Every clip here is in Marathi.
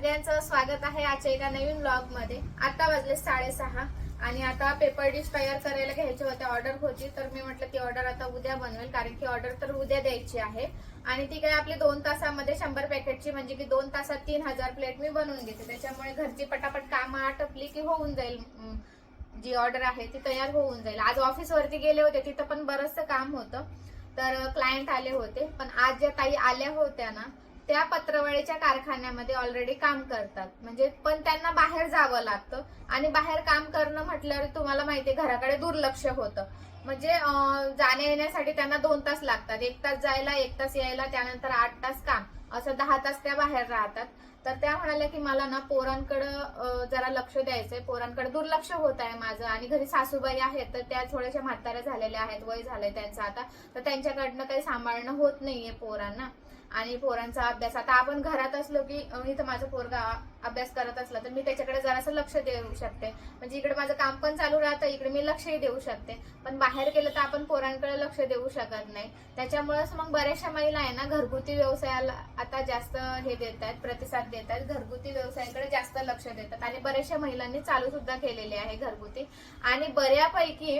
सगळ्यांचं स्वागत आहे आजच्या एका नवीन ब्लॉगमध्ये आता वाजले साडेसहा आणि आता पेपर डिश तयार करायला घ्यायची होते. ऑर्डर होती तर मी म्हटलं ती ऑर्डर आता उद्या बनवेल कारण की ऑर्डर तर उद्या द्यायची आहे. आणि ती काय आपली दोन तासामध्ये शंभर पॅकेटची म्हणजे की दोन तासात तीन हजार प्लेट मी बनवून घेते. त्याच्यामुळे घरची पटापट कामं आटपली की होऊन जाईल. जी ऑर्डर आहे ती तयार होऊन जाईल. आज ऑफिसवरती गेले होते तिथं पण बरंचसं काम होतं. तर क्लायंट आले होते. पण आज ज्या ताई आल्या होत्या ना त्या पत्रवळीच्या कारखान्यामध्ये ऑलरेडी काम करतात. म्हणजे पण त्यांना बाहेर जावं लागतं. आणि बाहेर काम करणं म्हटल्यावर तुम्हाला माहितीये घराकडे दुर्लक्ष होतं. म्हणजे जाण्या येण्यासाठी त्यांना दोन तास लागतात. एक तास जायला एक तास यायला त्यानंतर आठ तास काम. असं दहा तास त्या बाहेर राहतात. तर त्या म्हणाल्या की मला ना पोरांकडं जरा लक्ष द्यायचंय. पोरांकडे दुर्लक्ष होत आहे माझं आणि घरी सासूबाई आहेत तर त्या थोड्याशा म्हाताऱ्या झालेल्या आहेत वय झालंय त्यांचं आता. तर त्यांच्याकडनं काही सांभाळणं होत नाहीये पोरांना. आणि पोरांचा अभ्यास आता आपण घरात असलो की मी इथं माझं पोरगा अभ्यास करत असला तर मी त्याच्याकडे जरासं लक्ष देऊ शकते. म्हणजे इकडे माझं काम पण चालू राहतं इकडे मी लक्षही देऊ शकते. पण बाहेर गेलं तर आपण पोरांकडे लक्ष देऊ शकत नाही. त्याच्यामुळेच मग बऱ्याचशा महिला आहे ना घरगुती व्यवसायाला आता जास्त हे देत आहेत प्रतिसाद देत आहेत घरगुती व्यवसायाकडे जास्त लक्ष देतात. आणि बऱ्याचशा महिलांनी चालू सुद्धा केलेले आहे घरगुती. आणि बऱ्यापैकी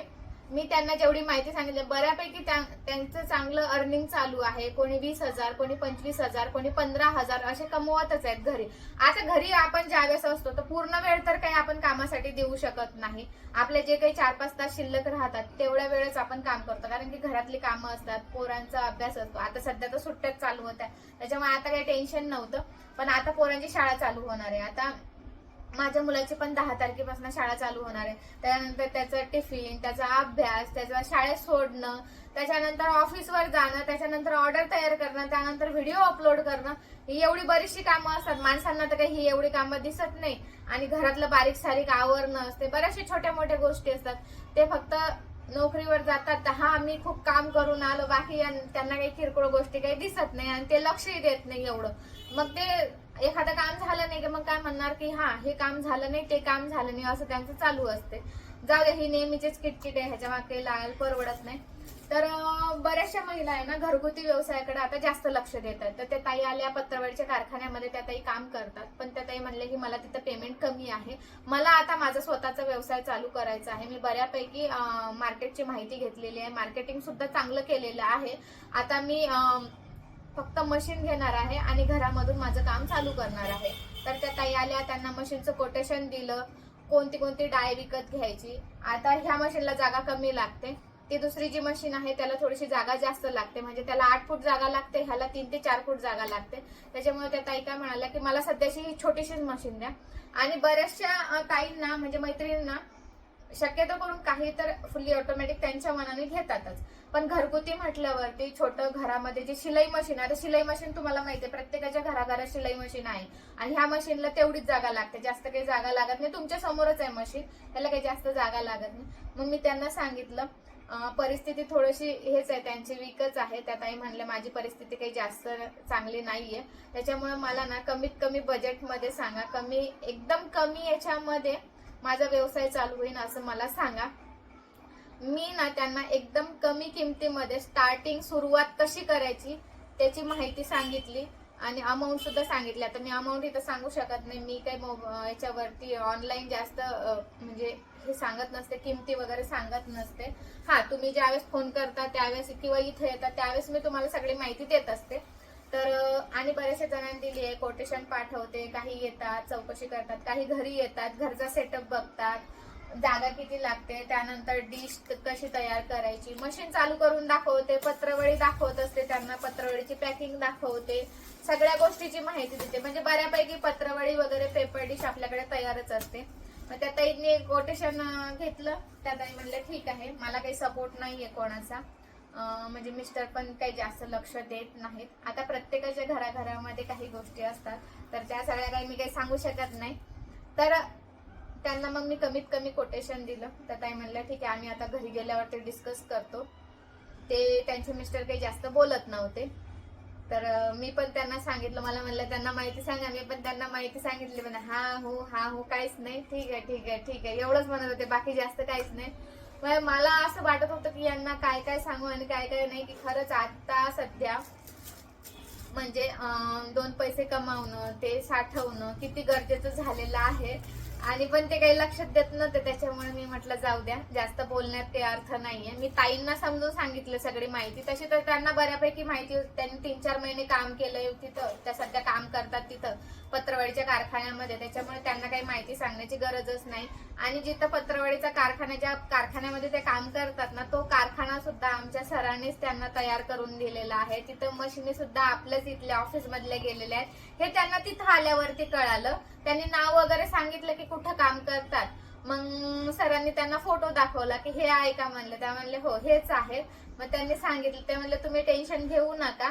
मी त्यांना जेवढी माहिती सांगितली बऱ्यापैकी त्या- त्यांचं चांगलं अर्निंग चालू आहे. कोणी वीस हजार कोणी पंचवीस हजार कोणी पंधरा हजार असे कमवतच आहेत घरी. आता घरी आपण ज्यावेळेस असतो तर पूर्ण वेळ तर काही आपण कामासाठी देऊ शकत नाही. आपले जे काही चार पाच तास शिल्लक राहतात तेवढ्या वेळेस आपण काम करतो. कारण की घरातली कामं असतात पोरांचा अभ्यास असतो. आता सध्या तर सुट्ट्याच चालू होत्या. त्याच्यामुळे आता काही टेन्शन नव्हतं. पण आता पोरांची शाळा चालू होणार आहे. आता माझ्या मुलाची पण दहा तारखेपासून शाळा चालू होणार आहे. त्यानंतर त्याचं टिफिन त्याचा अभ्यास त्याचा शाळेत सोडणं त्याच्यानंतर ऑफिसवर जाणं त्याच्यानंतर ऑर्डर तयार करणं त्यानंतर व्हिडिओ अपलोड करणं ही एवढी बरीचशी कामं असतात. माणसांना तर काही ही एवढी कामं दिसत नाही. आणि घरातलं बारीक सारीक आवरणं असते. बऱ्याचशा छोट्या मोठ्या गोष्टी असतात. ते फक्त नोकरीवर जातात तर हा आम्ही खूप काम करून आलो. बाकी त्यांना काही किरकोळ गोष्टी काही दिसत नाही आणि ते लक्षही देत नाही एवढं. मग ते एखादं काम झालं नाही की मग काय म्हणणार की हा हे काम झालं नाही ते काम झालं नाही असं त्यांचं चालू असते. जाऊ दे ही नेहमीचीच किटकिट आहे ह्याच्या मागे काही लागायला परवडत नाही. तर बऱ्याचशा महिला आहे ना घरगुती व्यवसायाकडे आता जास्त लक्ष देत आहेत तर त्या ताई आल्या पत्रवाडीच्या कारखान्यामध्ये त्या ताई काम करतात. पण त्या ताई म्हणले की मला तिथं पेमेंट कमी आहे. मला आता माझा स्वतःचा व्यवसाय चालू करायचा आहे. मी बऱ्यापैकी मार्केटची माहिती घेतलेली आहे. मार्केटिंग सुद्धा चांगलं केलेलं आहे. आता मी आ, फक्त मशीन घेणार आहे आणि घरामधून माझं काम चालू करणार आहे. तर त्या ताई आल्या त्यांना मशीनचं कोटेशन दिलं कोणती कोणती डाय विकत घ्यायची. आता ह्या मशीनला जागा कमी लागते. ती दुसरी जी मशीन आहे त्याला थोडीशी जागा जास्त लागते. म्हणजे त्याला आठ फूट जागा लागते ह्याला तीन ते चार फूट जागा लागते. त्याच्यामुळे त्या ताई काय म्हणाल्या की मला सध्याची ही छोटीशीच मशीन द्या. आणि बऱ्याचशा ताईंना म्हणजे मैत्रिणींना शक्यतो करून काही तर फुल्ली ऑटोमॅटिक त्यांच्या मनाने घेतातच. पण घरगुती म्हटल्यावरती छोटं घरामध्ये जे शिलाई मशीन आहे आता शिलाई मशीन तुम्हाला माहिती आहे प्रत्येकाच्या घराघरात शिलाई मशीन आहे. आणि ह्या मशीनला तेवढीच जागा लागते. जास्त काही जागा लागत नाही. तुमच्या समोरच आहे मशीन त्याला काही जास्त जागा लागत नाही. मग मी त्यांना सांगितलं परिस्थिती थोडीशी हेच आहे. त्यांची वीकच आहे. त्यात आई म्हणल्या माझी परिस्थिती काही जास्त चांगली नाहीये. त्याच्यामुळे मला ना कमीत कमी बजेटमध्ये सांगा. कमी एकदम कमी याच्यामध्ये माझा व्यवसाय चालू होईल असं मला सांगा. मी ना त्यांना एकदम कमी किमतीमध्ये स्टार्टिंग सुरुवात कशी करायची त्याची माहिती सांगितली आणि अमाऊंट सुद्धा सांगितली. आता मी अमाऊंट इथं सांगू शकत नाही. मी काही याच्यावरती ऑनलाईन जास्त म्हणजे हे सांगत नसते किमती वगैरे सांगत नसते. हा तुम्ही ज्यावेळेस फोन करता त्यावेळेस किंवा इथे येतात त्यावेळेस मी तुम्हाला सगळी माहिती देत असते. तर आणि बऱ्याचशा जणांनी दिली आहे कोटेशन पाठवते काही येतात चौकशी करतात काही घरी येतात घरचा सेटअप बघतात जागा किती लागते त्यानंतर डिश कशी तयार करायची मशीन चालू करून दाखवते पत्रवळी दाखवत असते त्यांना पत्रवळीची पॅकिंग दाखवते सगळ्या गोष्टीची माहिती देते. म्हणजे बऱ्यापैकी पत्रवळी वगैरे पेपर डिश आपल्याकडे तयारच असते. मग त्या ताईंनी कोटेशन घेतलं. त्या ताई म्हणलं ठीक आहे मला काही सपोर्ट नाहीये कोणाचा. म्हणजे मिस्टर पण काही जास्त लक्ष देत नाहीत. आता प्रत्येकाच्या घराघरामध्ये काही गोष्टी असतात. तर त्या सगळ्या काही मी काही सांगू शकत नाही. तर त्यांना मग मी कमीत कमी कोटेशन दिलं. तर ताई म्हणलं ठीक आहे आम्ही आता घरी गेल्यावरती डिस्कस करतो. ते त्यांचे मिस्टर काही जास्त बोलत नव्हते. तर मी पण त्यांना सांगितलं. मला म्हणलं त्यांना माहिती सांगा. मी पण त्यांना माहिती सांगितली. पण हा हो हा हो काहीच नाही. ठीक आहे ठीक आहे ठीक आहे. एवढंच म्हणत होते. बाकी जास्त काहीच नाही. म्हणजे मला असं वाटत होतं की यांना काय काय सांगू आणि काय काय नाही की खरंच आता सध्या म्हणजे दोन पैसे कमावणं ते साठवणं किती गरजेचं झालेलं आहे. आणि पण ते काही लक्षात देत नव्हते त्याच्यामुळे मी म्हटलं जाऊ द्या जास्त बोलण्यात काही अर्थ नाहीये. मी ताईंना समजून सांगितलं सगळी माहिती. तशी तर त्यांना बऱ्यापैकी माहिती होती. त्यांनी तीन चार महिने काम केलं होती तर त्या सध्या काम पत्रावळीच्या कारखान्यामध्ये त्याच्यामुळे त्यांना काही माहिती सांगण्याची गरजच नाही. आणि जिथं पत्रावळीचा कारखाना ज्या कारखान्यामध्ये ते काम करतात ना तो कारखाना सुद्धा आमच्या सरांनीच त्यांना तयार करून दिलेला आहे. तिथं मशिनी सुद्धा आपल्याच इथल्या ऑफिसमधल्या गेलेल्या आहेत. हे त्यांना तिथं आल्यावरती कळालं. त्यांनी नाव वगैरे सांगितलं की कुठं काम करतात. मग सरांनी त्यांना फोटो दाखवला की हे आहे का म्हणले. त्या म्हणले हो हेच आहे मग त्यांनी सांगितलं. ते म्हणले तुम्ही टेन्शन घेऊ नका.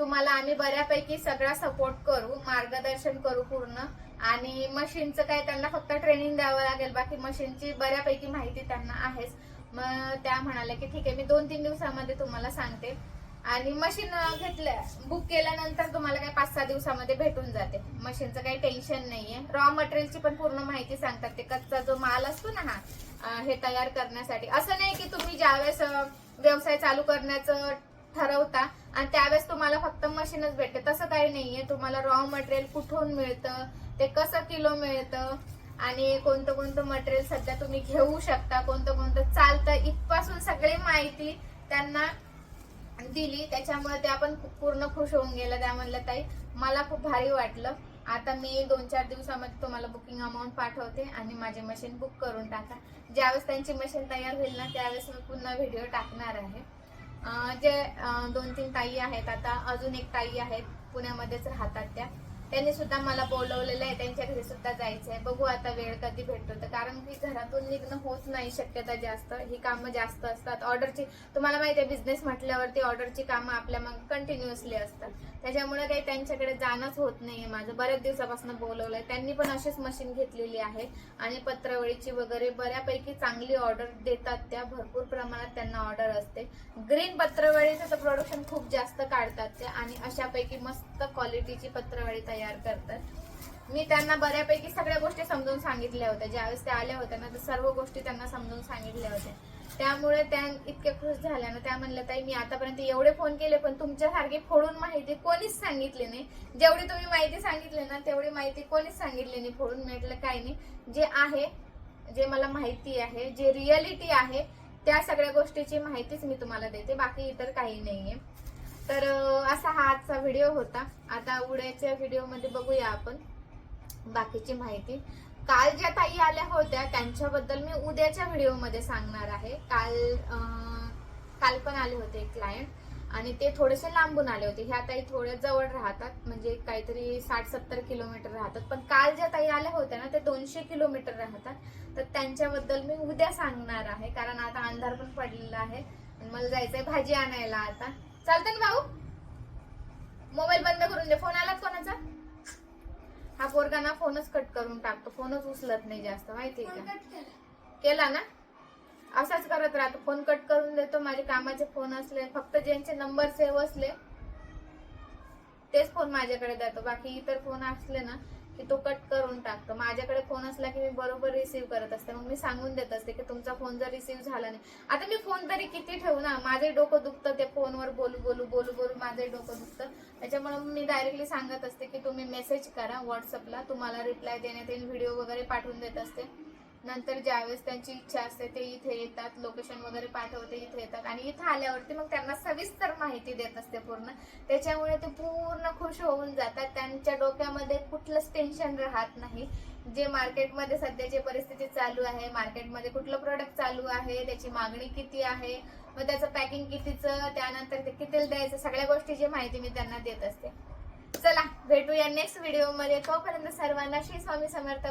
तुम्हाला आम्ही बऱ्यापैकी सगळा सपोर्ट करू मार्गदर्शन करू पूर्ण. आणि मशीनचं काय त्यांना फक्त ट्रेनिंग द्यावं लागेल. बाकी मशीनची बऱ्यापैकी माहिती त्यांना आहेच. मग त्या म्हणाल्या की ठीक आहे मी दोन तीन दिवसामध्ये तुम्हाला सांगते. आणि मशीन घेतल्या बुक केल्यानंतर तुम्हाला काय पाच सहा दिवसामध्ये भेटून जाते. मशीनचं काही टेन्शन नाहीये. रॉ मटेरियलची पण पूर्ण माहिती सांगतात ते. कच्चा जो माल असतो ना हा हे तयार करण्यासाठी. असं नाही की तुम्ही ज्यावेळेस व्यवसाय चालू करण्याचं ठरवता. आणि त्यावेळेस तुम्हाला फक्त मशीनच भेटते. तसं काही नाहीये. तुम्हाला रॉ मटेरियल कुठून मिळतं ते कसं किलो मिळतं आणि कोणतं कोणतं मटेरियल सध्या तुम्ही घेऊ शकता कोणतं कोणतं चालतं इथपासून सगळी माहिती त्यांना दिली. त्याच्यामुळे ते आपण पूर्ण खुश होऊन गेलं. त्या म्हणलं ताई मला खूप भारी वाटलं. आता मी दोन चार दिवसामध्ये तुम्हाला बुकिंग अमाऊंट पाठवते आणि माझी मशीन बुक करून टाका. ज्यावेळेस त्यांची मशीन तयार होईल ना त्यावेळेस मी पुन्हा व्हिडिओ टाकणार आहे. जे दोन तीन ताई आहेत आता अजून एक ताई आहेत पुण्यामध्येच राहतात त्या. त्यांनी सुद्धा मला बोलवलेलं आहे त्यांच्या घरी सुद्धा जायचंय. बघू आता वेळ कधी भेटतो तर. कारण की घरातून निघणं होत नाही शक्यता जास्त. ही कामं जास्त असतात. ऑर्डरची तुम्हाला माहिती आहे बिझनेस म्हटल्यावरती ऑर्डरची कामं आपल्या मग कंटिन्युअसली असतात. त्याच्यामुळे काही त्यांच्याकडे जाणंच होत नाहीये माझं. बऱ्याच दिवसापासून बोलवलंय. त्यांनी पण अशीच मशीन घेतलेली आहे. आणि पत्रवळीची वगैरे बऱ्यापैकी चांगली ऑर्डर देतात त्या. भरपूर प्रमाणात त्यांना ऑर्डर असते. ग्रीन पत्रवळीचं तर प्रोडक्शन खूप जास्त काढतात ते आणि अशापैकी मस्त क्वालिटीची पत्रावळी तयार करतात. मी त्यांना बऱ्यापैकी सगळ्या गोष्टी समजून सांगितल्या होत्या. ज्यावेळेस त्या आल्या होत्या ना तर सर्व गोष्टी त्यांना समजून सांगितल्या होत्या. त्यामुळे त्या इतक्या खुश झाल्या ना त्या म्हणल्या ताई मी आतापर्यंत एवढे फोन केले पण तुमच्यासारखी फोडून माहिती कोणीच सांगितली नाही. जेवढी तुम्ही माहिती सांगितली ना तेवढी माहिती कोणीच सांगितली नाही. फोडून म्हटलं काही नाही. जे आहे जे मला माहिती आहे जे रियालिटी आहे त्या सगळ्या गोष्टीची माहितीच मी तुम्हाला देते. बाकी इतर काही नाहीये. तर असा हा आजचा व्हिडिओ होता. आता उद्याच्या व्हिडिओमध्ये बघूया आपण बाकीची माहिती. काल ज्या ताई आल्या होत्या त्यांच्याबद्दल मी उद्याच्या व्हिडिओमध्ये सांगणार आहे. काल काल पण आले होते एक क्लायंट आणि ते थोडेसे लांबून आले होते. ह्या ताई थोड्या जवळ राहतात म्हणजे काहीतरी साठ सत्तर किलोमीटर राहतात. पण काल ज्या ताई आल्या होत्या ना ते दोनशे किलोमीटर राहतात. तर त्यांच्याबद्दल मी उद्या सांगणार आहे कारण आता अंधार पण पडलेला आहे. आणि मला जायचंय भाजी आणायला आता. चालतं ना भाऊ? मोबाईल बंद करून दे. फोन आला कोणाचा? हा पोरगा ना फोनच कट करून टाकतो. फोनच उचलत नाही जास्त माहिती का? केला ना? असाच करत राहतो. फोन कट करून देतो. माझे कामाचे फोन असले फक्त ज्यांचे नंबर सेव्ह असले तेच फोन माझ्याकडे देतो बाकी इतर फोन असले ना की तो कट करून टाकतो माझ्याकडे फोन असला की मी बरोबर रिसीव्ह करत असते. मग मी सांगून देत असते की तुमचा फोन जर रिसीव्ह झाला नाही. आता मी फोन तरी किती ठेवू ना? माझे डोकं दुखतं ते फोनवर बोलू बोलू बोलू बोलू माझे डोकं दुखतं. त्याच्यामुळे मी डायरेक्टली सांगत असते की तुम्ही मेसेज करा व्हॉट्सअपला तुम्हाला रिप्लाय देण्यात येईल व्हिडिओ वगैरे पाठवून देत असते. नंतर ज्यावेळेस त्यांची इच्छा असते ते इथे येतात लोकेशन वगैरे पाठवते इथे येतात आणि इथे आल्यावरती मग त्यांना सविस्तर माहिती देत असते पूर्ण. त्याच्यामुळे ते पूर्ण खुश होऊन जातात. त्यांच्या डोक्यामध्ये कुठलंच टेन्शन राहत नाही. जे मार्केटमध्ये सध्याची परिस्थिती चालू आहे मार्केटमध्ये कुठलं प्रोडक्ट चालू आहे त्याची मागणी किती आहे मग त्याचं पॅकिंग कितीचं त्यानंतर ते कितीला द्यायचं सगळ्या गोष्टीची माहिती मी त्यांना देत असते. चला भेटूया नेक्स्ट व्हिडिओमध्ये तोपर्यंत सर्वांना श्री स्वामी समर्थ